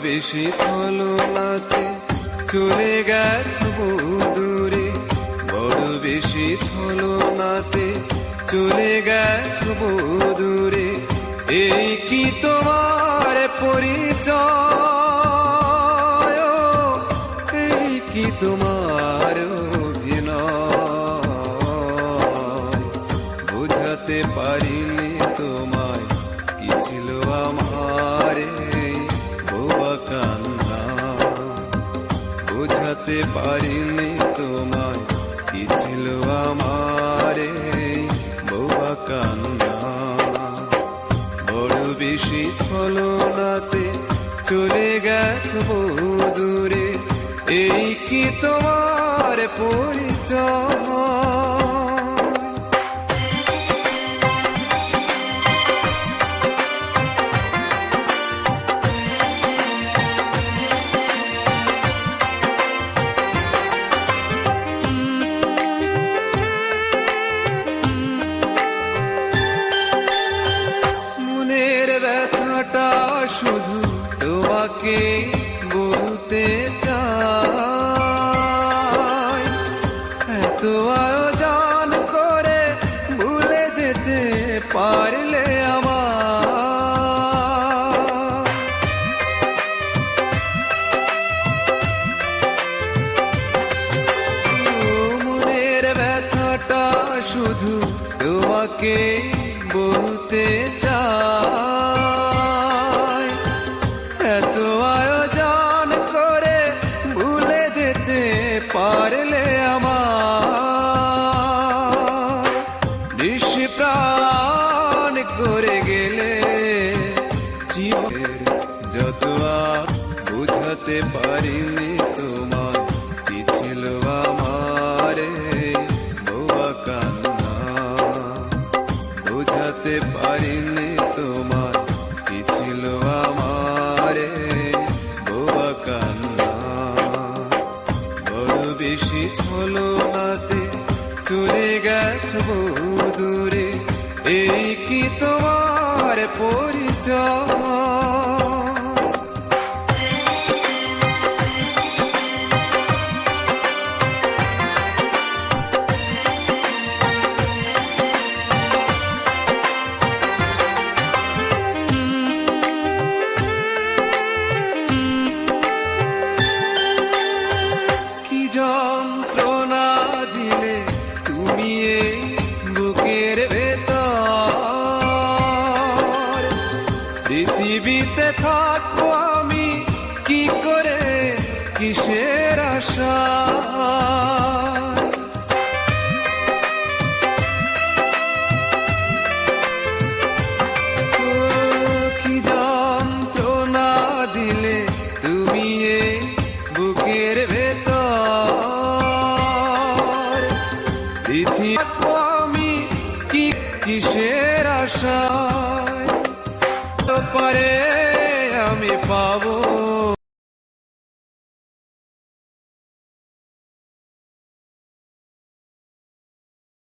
বেশি ছলনাতে চলে গেছো দূরে বড় বেশি ছলনাতে চলে গেছো দূরে এই কি তোমার পরিচয়? এই কি তোমার অভিনয়? বোঝাতে পারিনি তোমায়। বোঝাতে পারিনি তোমায়। কি ছিল আমার? বৌবা কান্না। বড় বেশি ছলনাতে চলে গেছ দূরে এই কি তোমার পরিচয়? শুধু তোমাকে বলতে চাই। এত আয়োজন করে ভুলে যেতে পারলে ব্যথাটা শুধু তোমাকে বলতে পারলে আমার। নিষ্প্রাণ করে গেলে জীবনের যত বুঝতে বুঝাতে পারিনি তোমার ছলনাতে চলে গেছো দূরে এই কি তোমার পরিচয়? থাকব আমি? কি করে? কিসের আশা? দিলে তুমি বুকের ভেতর? আমি? কি কিসের আশায়? তো পারে me pavor